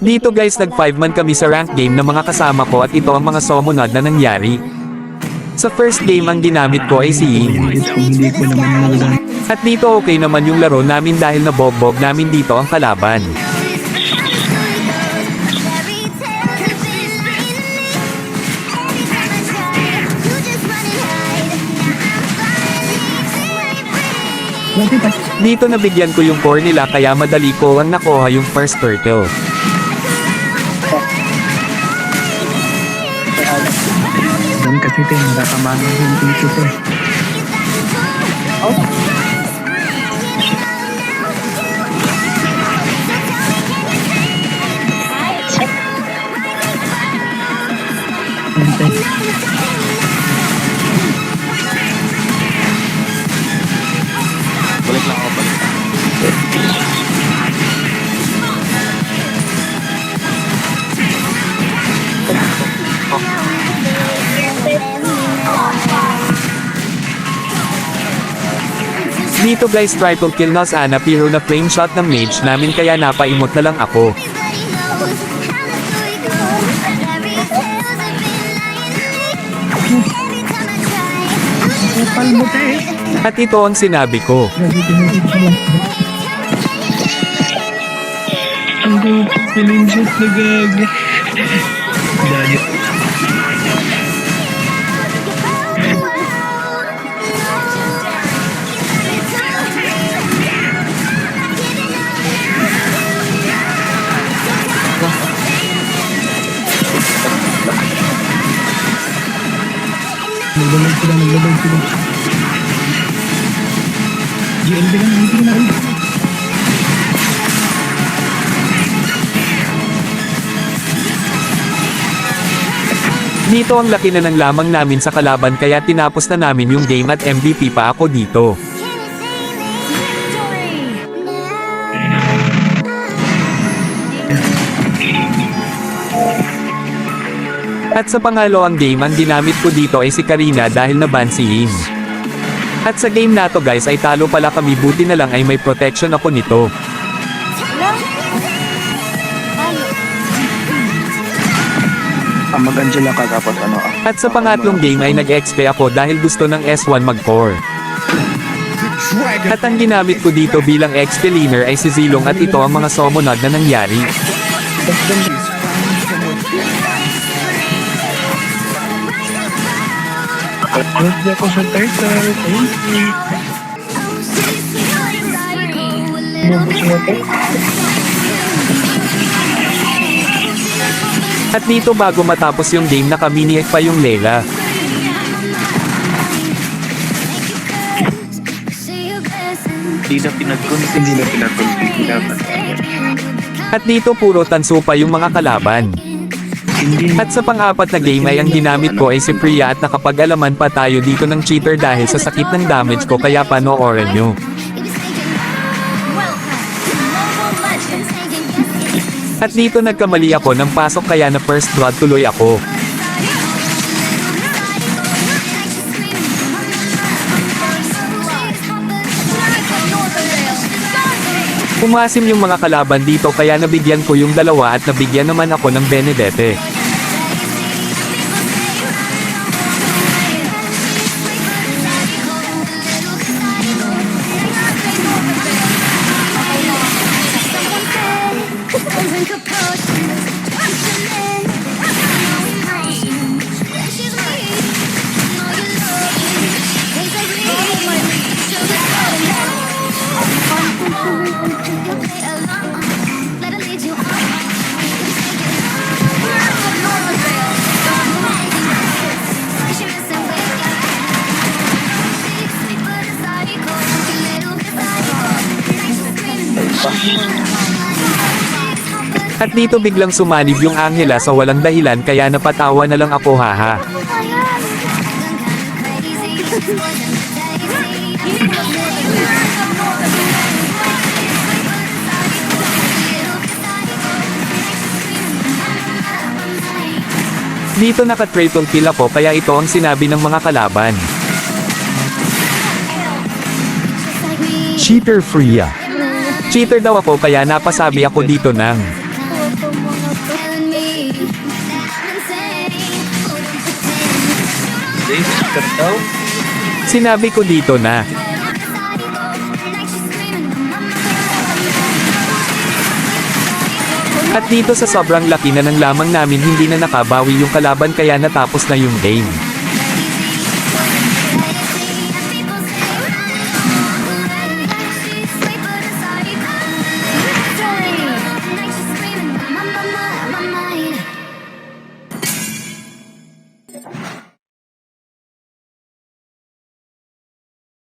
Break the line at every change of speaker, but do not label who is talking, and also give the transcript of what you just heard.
Dito guys nag 5 man kami sa rank game ng mga kasama ko at ito ang mga summonad na nangyari. Sa first game ang ginamit ko ay si
nalaman.
At dito okay naman yung laro namin dahil nabogbog namin dito ang kalaban. Dito nabigyan ko yung core nila kaya madali ko ang nakuha yung first turtle.
Kasi ito yung nakakamano yung dito ko. Hintay.
Balik
Dito guys triple kill na sana pero na flame shot ng mage namin kaya napaimot na lang ako. At ito ang sinabi ko.
Ang gupit pinindot na gagi. Naglalag sila, naglalag sila. GLB lang, hindi na rin.
Dito ang laki na ng lamang namin sa kalaban kaya tinapos na namin yung game at MVP pa ako dito. At sa pangalawang game ang ginamit ko dito ay si Karina dahil naban si Im. At sa game na to guys ay talo pala kami buti na lang ay may protection ako nito.
Ang mag-Angela ka tapos ano ah.
At sa pangatlong game ay nag-XP ako dahil gusto ng S1 mag-core. At ang ginamit ko dito bilang XP leaner ay si Zilong at ito ang mga summonad na nangyari.
Hindi ako sa turtle. Thank you. Mabos mo to.
At dito bago matapos yung game nakamini pa yung Lela.
Hindi na pinag-config. Hindi na pinag-config. Dapat.
At dito puro tanso pa yung mga kalaban. At sa pang-apat na game ay ang ginamit ko ay si Priya at nakapag-alaman pa tayo dito ng cheater dahil sa sakit ng damage ko kaya panoorin nyo. At dito nagkamali ako ng pasok kaya na first blood tuloy ako. Pumasim yung mga kalaban dito kaya nabigyan ko yung dalawa at nabigyan naman ako ng Benedete. At dito biglang sumanib yung Angela sa walang dahilan kaya napatawa na lang ako haha. Dito naka-triple kill ako kaya ito ang sinabi ng mga kalaban. Cheater Freya. Cheater daw ako kaya napasabi ako dito ng. Sinabi ko dito na. At dito sa sobrang laki na ng lamang namin hindi na nakabawi yung kalaban kaya natapos na yung game.